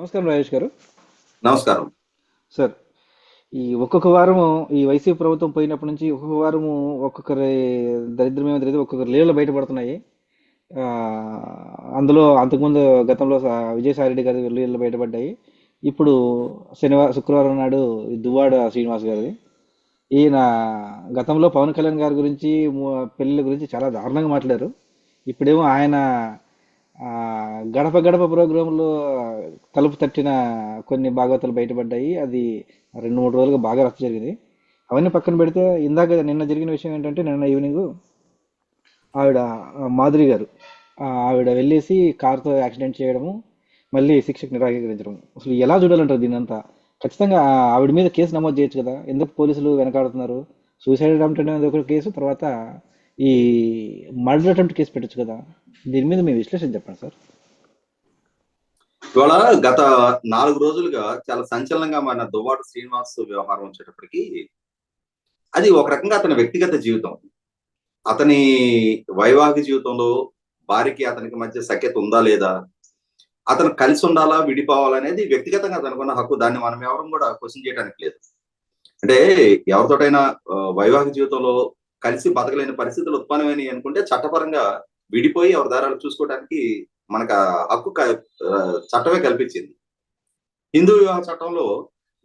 నమస్కారం రాజేష్ గారు. నమస్కారం. సార్ ఈ ఒక్కొక్క వారము ఈ వైసీపీ ప్రభుత్వం పోయినప్పటి నుంచి ఒక్కొక్క వారము ఒక్కొక్కరి దరిద్రం ఏమో తెలియదు ఒక్కొక్కరి లీలలు బయటపడుతున్నాయి. అందులో అంతకుముందు గతంలో సా- విజయసాయి రెడ్డి గారి లీలలు బయటపడ్డాయి. ఇప్పుడు శనివారం శుక్రవారం నాడు దువ్వాడ శ్రీనివాస్ గారిది. ఈయన గతంలో పవన్ కళ్యాణ్ గారి గురించి పెళ్ళిళ్ళ గురించి చాలా దారుణంగా మాట్లాడారు. ఇప్పుడేమో ఆయన గడప గడప ప్రోగ్రాంలో తలుపు తట్టిన కొన్ని భాగవతాలు బయటపడ్డాయి. అది రెండు మూడు రోజులుగా బాగా రచ్చ జరిగింది. అవన్నీ పక్కన పెడితే ఇందాక నిన్న జరిగిన విషయం ఏంటంటే నిన్న ఈవినింగ్ ఆవిడ మాధురి గారు ఆవిడ వెళ్ళేసి కార్తో యాక్సిడెంట్ చేయడము మళ్ళీ శిక్షకు నిరాకరించడం. అసలు ఎలా చూడాలంటారు దీనంతా ఖచ్చితంగా ఆవిడ మీద కేసు నమోదు చేయొచ్చు కదా. ఎందుకు పోలీసులు వెనకాడుతున్నారు? సూసైడ్ అటెంప్ట్ అనేది ఒక కేసు తర్వాత ఈ మర్డర్ అటెంప్ట్ కేసు పెట్టొచ్చు కదా? దీని మీద మీ విశ్లేషణ చెప్పండి సార్. ఇవాళ గత నాలుగు రోజులుగా చాలా సంచలనంగా మన దువ్వాడ శ్రీనివాస్ వ్యవహారం వచ్చేటప్పటికి అది ఒక రకంగా అతని వ్యక్తిగత జీవితం. అతని వైవాహిక జీవితంలో భార్యకి అతనికి మధ్య సఖ్యత ఉందా లేదా? అతను కలిసి ఉండాలా విడిపోవాలనేది వ్యక్తిగతంగా అతనుకున్న హక్కు. దాన్ని మనం ఎవరం కూడా క్వశ్చన్ చేయడానికి లేదు. అంటే ఎవరితోటైనా వైవాహిక జీవితంలో కలిసి బతకలేని పరిస్థితులు ఉత్పన్నమైనవి అనుకుంటే చట్టపరంగా విడిపోయి ఎవరి దారాలు చూసుకోవడానికి మనకు హక్కు చట్టమే కల్పించింది. హిందూ వివాహ చట్టంలో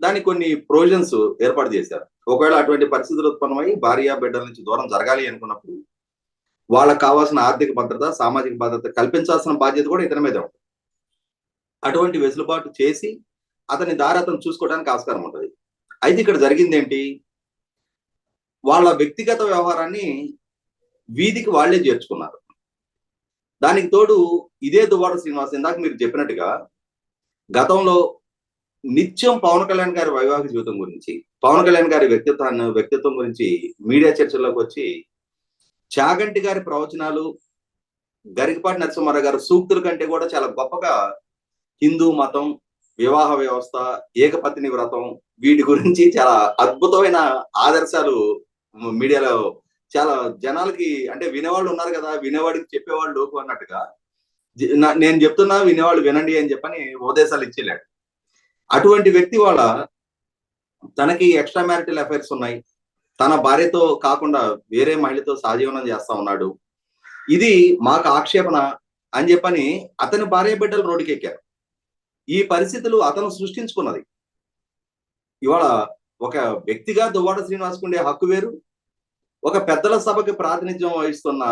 దానికి కొన్ని ప్రొవిజన్స్ ఏర్పాటు చేశారు. ఒకవేళ అటువంటి పరిస్థితులు ఉత్పన్నమై భార్య బిడ్డల నుంచి దూరం జరగాలి అనుకున్నప్పుడు వాళ్ళకి కావాల్సిన ఆర్థిక భద్రత సామాజిక భద్రత కల్పించాల్సిన బాధ్యత కూడా ఇతని మీద ఉంటుంది. అటువంటి వెసులుబాటు చేసి అతని దారి అతను చూసుకోవడానికి ఆస్కారం ఉంటుంది. అయితే ఇక్కడ జరిగింది ఏంటి? వాళ్ళ వ్యక్తిగత వ్యవహారాన్ని వీధికి వాళ్ళే చేర్చుకున్నారు. దానికి తోడు ఇదే దువాడ శ్రీనివాస్ ఇందాక మీరు చెప్పినట్టుగా గతంలో నిత్యం పవన్ కళ్యాణ్ గారి వైవాహిక జీవితం గురించి పవన్ కళ్యాణ్ గారి వ్యక్తిత్వాన్ని వ్యక్తిత్వం గురించి మీడియా చర్చల్లోకి వచ్చి చాగంటి గారి ప్రవచనాలు గరికపాటి నరసింహారావు గారి సూక్తుల కంటే కూడా చాలా గొప్పగా హిందూ మతం వివాహ వ్యవస్థ ఏకపత్ని వ్రతం వీటి గురించి చాలా అద్భుతమైన ఆదర్శాలు మీడియాలో చాలా జనాలకి అంటే వినేవాళ్ళు ఉన్నారు కదా వినేవాడికి చెప్పేవాళ్ళు లోకు అన్నట్టుగా నేను చెప్తున్నా వినేవాళ్ళు వినండి అని చెప్పని ఉపదేశాలు ఇచ్చేలాడు. అటువంటి వ్యక్తి వాళ్ళ తనకి ఎక్స్ట్రా మ్యారిటల్ అఫైర్స్ ఉన్నాయి. తన భార్యతో కాకుండా వేరే మహిళతో సహజీవనం చేస్తా ఉన్నాడు. ఇది మాకు ఆక్షేపణ అని చెప్పని అతని భార్య బిడ్డలు రోడ్డుకెక్కారు. ఈ పరిస్థితులు అతను సృష్టించుకున్నది. ఇవాళ ఒక వ్యక్తిగా దువ్వాడ శ్రీనివాస్ ఉండే హక్కు వేరు. ఒక పెద్దల సభకి ప్రాతినిధ్యం వహిస్తున్న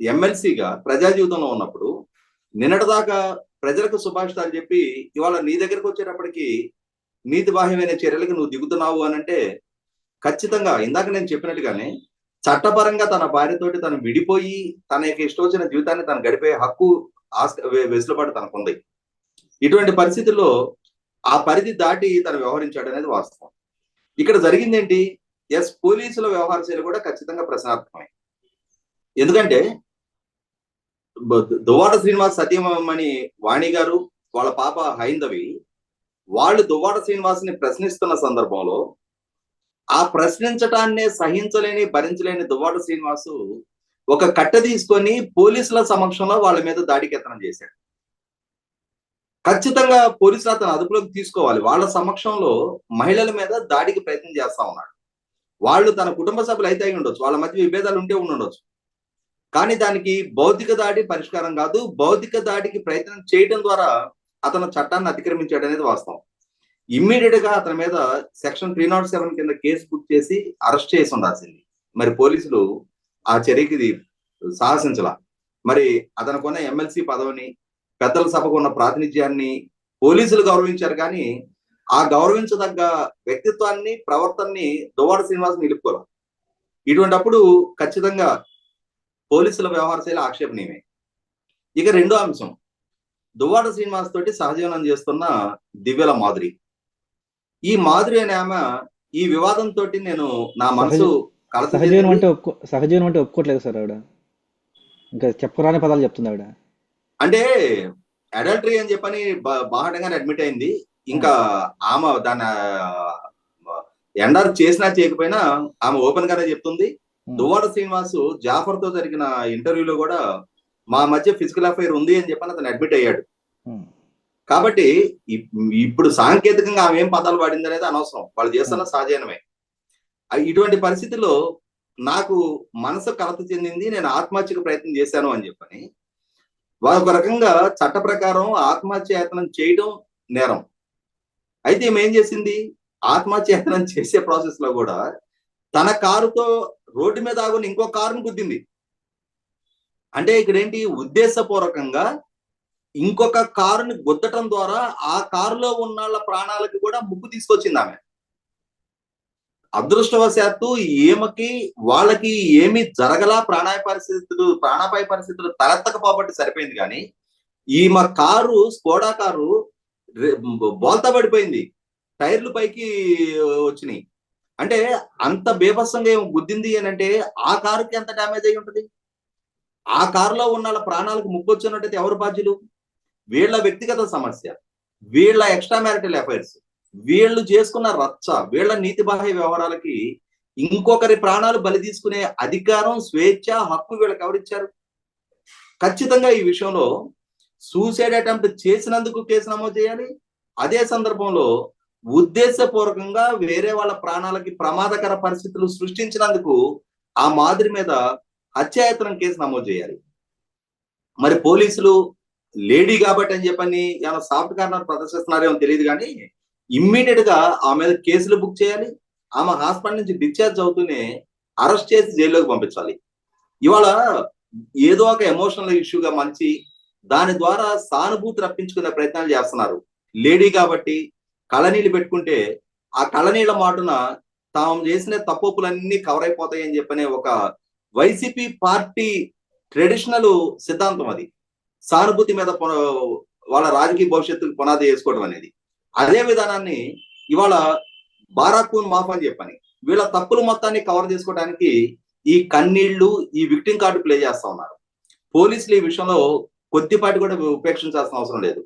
ఎమ్మెల్సీగా ప్రజా జీవితంలో ఉన్నప్పుడు నిన్నటిదాకా ప్రజలకు సుభాషితాలు చెప్పి ఇవాళ నీ దగ్గరకు వచ్చేటప్పటికి నీతి బాహ్యమైన చర్యలకు నువ్వు దిగుతున్నావు అని అంటే ఖచ్చితంగా ఇందాక నేను చెప్పినట్టుగానే చట్టపరంగా తన భార్యతోటి తను విడిపోయి తన యొక్క ఇష్టం వచ్చిన జీవితాన్ని తను గడిపే హక్కు ఆస్ వెసులుబాటు తనకుంది. ఇటువంటి పరిస్థితుల్లో ఆ పరిధి దాటి తను వ్యవహరించాడు అనేది వాస్తవం. ఇక్కడ జరిగింది ఏంటి ఎస్ పోలీసుల వ్యవహార శైలి కూడా ఖచ్చితంగా ప్రశ్నార్థకమే. ఎందుకంటే దువ్వాడ శ్రీనివాస్ సత్యమని వాణి గారు వాళ్ళ పాప హైందవి వాళ్ళు దువ్వాడ శ్రీనివాస్ని ప్రశ్నిస్తున్న సందర్భంలో ఆ ప్రశ్నించటాన్నే సహించలేని భరించలేని దువ్వాడ శ్రీనివాసు ఒక కట్ట తీసుకొని పోలీసుల సమక్షంలో వాళ్ళ మీద దాడికి యత్నం చేశాడు. ఖచ్చితంగా పోలీసులు అతను అదుపులోకి తీసుకోవాలి. వాళ్ళ సమక్షంలో మహిళల మీద దాడికి ప్రయత్నం చేస్తా ఉన్నాడు. వాళ్ళు తన కుటుంబ సభ్యులు అయితే అయి ఉండొచ్చు. వాళ్ళ మధ్య విభేదాలు ఉంటే ఉండొచ్చు. కానీ దానికి భౌతిక దాడి పరిష్కారం కాదు భౌతిక దాడికి ప్రయత్నం చేయడం ద్వారా అతను చట్టాన్ని అతిక్రమించాడు అనేది వాస్తవం. ఇమ్మీడియట్గా అతని మీద సెక్షన్ త్రీ నాట్ సెవెన్ కింద కేసు బుక్ చేసి అరెస్ట్ చేసి ఉండాల్సింది. మరి పోలీసులు ఆ చర్యకి సాహసించలా. మరి అతనుకున్న ఎమ్మెల్సీ పదవిని పెద్దల సభకు ఉన్న ప్రాతినిధ్యాన్ని పోలీసులు గౌరవించారు కానీ ఆ గౌరవించదగ్గ వ్యక్తిత్వాన్ని ప్రవర్తనని దువ్వాడ శ్రీనివాస్ నిలుపుకోవాలి ఇటువంటి అప్పుడు ఖచ్చితంగా పోలీసుల వ్యవహార శైలి ఆక్షేపణీయమే. ఇక రెండో అంశం. దువ్వాడ శ్రీనివాస్ తోటి సహజీవనం చేస్తున్న దివ్యల మాధురి. ఈ మాధురి అనే ఆమె ఈ వివాదం తోటి నేను నా మనసు సహజీవనం. అంటే సహజీవనం అంటే ఒప్పుకోవట్లేదు సార్ ఆవిడ. ఇంకా చెప్పరాని పదాలు చెప్తుంది ఆవిడ. అంటే అడల్టరీ అని చెప్పని బాహటంగానే అడ్మిట్ అయింది. ఇంకా ఆమె దాన్ని ఎండర్ చేసినా చేయకపోయినా ఆమె ఓపెన్ గానే చెప్తుంది దువ్వాడ శ్రీనివాసు జాఫర్తో జరిగిన ఇంటర్వ్యూలో కూడా మా మధ్య ఫిజికల్ అఫైర్ ఉంది అని చెప్పని అతను అడ్మిట్ అయ్యాడు. కాబట్టి ఇప్- ఇప్పుడు సాంకేతికంగా ఆమె ఏం పదాలు వాడింది అనేది అనవసరం. వాళ్ళు చేస్తున్న సహజనమే. ఇటువంటి పరిస్థితుల్లో నాకు మనసు కలత చెందింది నేను ఆత్మహత్యకు ప్రయత్నం చేశాను అని చెప్పని వారు ఒక రకంగా చట్ట ప్రకారం ఆత్మహత్యయత్నం చేయడం నేరం. అయితే ఏం చేసింది? ఆత్మహత్యయత్నం చేసే ప్రాసెస్లో కూడా తన కారుతో రోడ్డు మీద ఆగుని ఇంకో కారును గుద్దింది. అంటే ఇక్కడ ఏంటి ఉద్దేశపూర్వకంగా ఇంకొక కారుని గుద్దటం ద్వారా ఆ కారులో ఉన్న వాళ్ళ కూడా ముప్పు తీసుకొచ్చింది ఆమె. అదృష్టవశాత్తు ఈమెకి వాళ్ళకి ఏమి జరగలా ప్రాణాయ పరిస్థితులు ప్రాణాపాయ పరిస్థితులు తలెత్తకపోబట్టి సరిపోయింది కానీ ఈమె కారు స్కోడా కారు బోల్తా పడిపోయింది. టైర్లు పైకి వచ్చినాయి. అంటే అంత బీభత్సంగా ఏం గుద్దింది అని అంటే ఆ కారుకి ఎంత డ్యామేజ్ అయి ఉంటుంది? ఆ కారులో ఉన్న ప్రాణాలకు ముప్పు వచ్చినట్టయితే ఎవరు బాధ్యులు? వీళ్ళ వ్యక్తిగత సమస్య వీళ్ళ ఎక్స్ట్రా మ్యారిటల్ అఫైర్స్. వీళ్ళు చేసుకున్న రచ్చ వీళ్ళ నీతి బాహ్య వ్యవహారాలకి ఇంకొకరి ప్రాణాలు బలి తీసుకునే అధికారం స్వేచ్ఛ హక్కు వీళ్ళకి ఎవరిచ్చారు? ఖచ్చితంగా ఈ విషయంలో సూసైడ్ అటెంప్ట్ చేసినందుకు కేసు నమోదు చేయాలి. అదే సందర్భంలో ఉద్దేశపూర్వకంగా వేరే వాళ్ళ ప్రాణాలకి ప్రమాదకర పరిస్థితులు సృష్టించినందుకు ఆ మాదిరి మీద హత్యాయత్నం కేసు నమోదు చేయాలి. మరి పోలీసులు లేడీ కాబట్టి అని చెప్పని ఏమైనా సాఫ్ట్ కార్నర్ ప్రదర్శిస్తున్నారేమో తెలియదు కానీ ఇమ్మీడియట్గా ఆమె మీద కేసులు బుక్ చేయాలి. ఆమె హాస్పిటల్ నుంచి డిశ్చార్జ్ అవుతూనే అరెస్ట్ చేసి జైల్లోకి పంపించాలి. ఇవాళ ఏదో ఒక ఎమోషనల్ ఇష్యూగా మంచి దాని ద్వారా సానుభూతి రప్పించుకునే ప్రయత్నాలు చేస్తున్నారు. లేడీ కాబట్టి కళనీళ్ళు పెట్టుకుంటే ఆ కళ్ళనీళ్ళ మాటున తాము చేసిన తప్పులన్నీ కవర్ అయిపోతాయి అని చెప్పనే ఒక వైసీపీ పార్టీ ట్రెడిషనల్ సిద్ధాంతం అది. సానుభూతి మీద వాళ్ళ రాజకీయ భవిష్యత్తుకు పునాది వేసుకోవడం అనేది. అదే విధానాన్ని ఇవాళ బారాకూన్ మాఫ్ అని చెప్పని వీళ్ళ తప్పులు మొత్తాన్ని కవర్ చేసుకోవడానికి ఈ కన్నీళ్ళు ఈ విక్టింగ్ కార్డు ప్లే చేస్తా ఉన్నారు. పోలీసులు ఈ విషయంలో కొద్దిపాటి కూడా ఉపేక్షించాల్సిన అవసరం లేదు.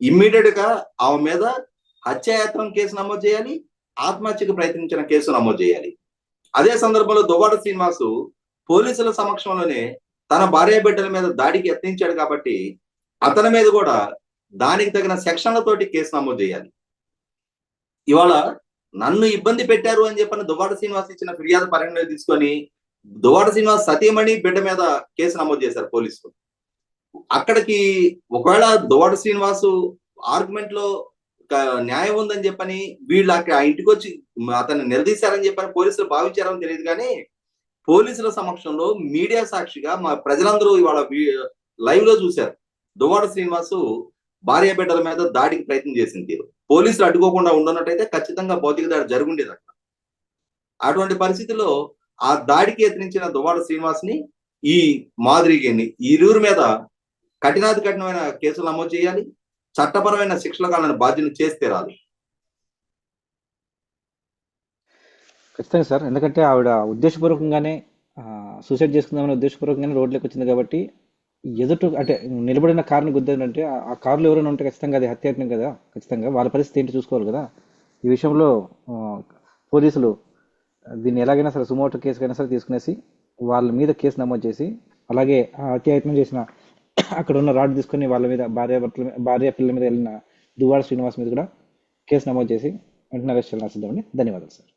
ఇమ్మీడియట్గా ఆమె మీద హత్యాయత్నం కేసు నమోదు చేయాలి ఆత్మహత్యకు ప్రయత్నించిన కేసు నమోదు చేయాలి. అదే సందర్భంలో దువ్వాడ శ్రీనివాసు పోలీసుల సమక్షంలోనే తన భార్య బిడ్డల మీద దాడికి యత్నించాడు కాబట్టి అతని మీద కూడా దానికి తగిన సెక్షన్లతోటి కేసు నమోదు చేయాలి. ఇవాళ నన్ను ఇబ్బంది పెట్టారు అని చెప్పిన దువ్వాడ శ్రీనివాస్ ఇచ్చిన ఫిర్యాదు పరిగణలో తీసుకొని దువ్వాడ శ్రీనివాస్ సతీమణి బిడ్డ మీద కేసు నమోదు చేశారు పోలీసులు. అక్కడికి ఒకవేళ దువ్వాడ శ్రీనివాసు ఆర్గ్యుమెంట్లో న్యాయం ఉందని చెప్పని వీళ్ళు అక్కడ ఆ ఇంటికి వచ్చి అతన్ని నిలదీశారని చెప్పని పోలీసులు భావించారని తెలియదు కానీ పోలీసుల సమక్షంలో మీడియా సాక్షిగా మా ప్రజలందరూ ఇవాళ లైవ్లో చూశారు. దువ్వాడ శ్రీనివాసు భార్య బిడ్డల మీద దాడికి ప్రయత్నం చేసింది తీరు పోలీసులు అడ్డుకోకుండా ఉండనట్టయితే ఖచ్చితంగా భౌతిక దాడి జరుగుండేది అక్కడ. అటువంటి పరిస్థితుల్లో ఆ దాడికి యత్నించిన దువ్వాడ శ్రీనివాస్ని ఈ మాదిరిగిని ఈ ఇరువురి మీద కఠినాతి కఠినమైన కేసులు నమోదు చేయాలి. చట్టపరమైన శిక్షల కాలను బాధ్యత చేస్తే రాదు ఖచ్చితంగా సార్. ఎందుకంటే ఆవిడ ఉద్దేశపూర్వకంగానే సూసైడ్ చేసుకుందామని ఉద్దేశపూర్వకంగానే రోడ్లోకి వచ్చింది కాబట్టి ఎదుట అంటే నిలబడిన కారుని గుద్దేనంటే ఆ- ఆ ఎవరైనా ఉంటే ఖచ్చితంగా అది హత్యాయత్నం కదా ఖచ్చితంగా. వాళ్ళ పరిస్థితి ఏంటి చూసుకోవాలి కదా. ఈ విషయంలో పోలీసులు దీన్ని ఎలాగైనా సరే సుమోటో కేసుకైనా సరే తీసుకునేసి వాళ్ళ మీద కేసు నమోదు చేసి అలాగే ఆ హత్యాయత్నం చేసిన అక్కడ ఉన్న రాడ్ తీసుకొని వాళ్ళ మీద భార్య భర్తల భార్య పిల్లల మీద వెళ్ళిన దువ్వాడ శ్రీనివాస్ మీద కూడా కేసు నమోదు చేసి వెంటనే అరెస్ట్ చేయాలని ధన్యవాదాలు సార్.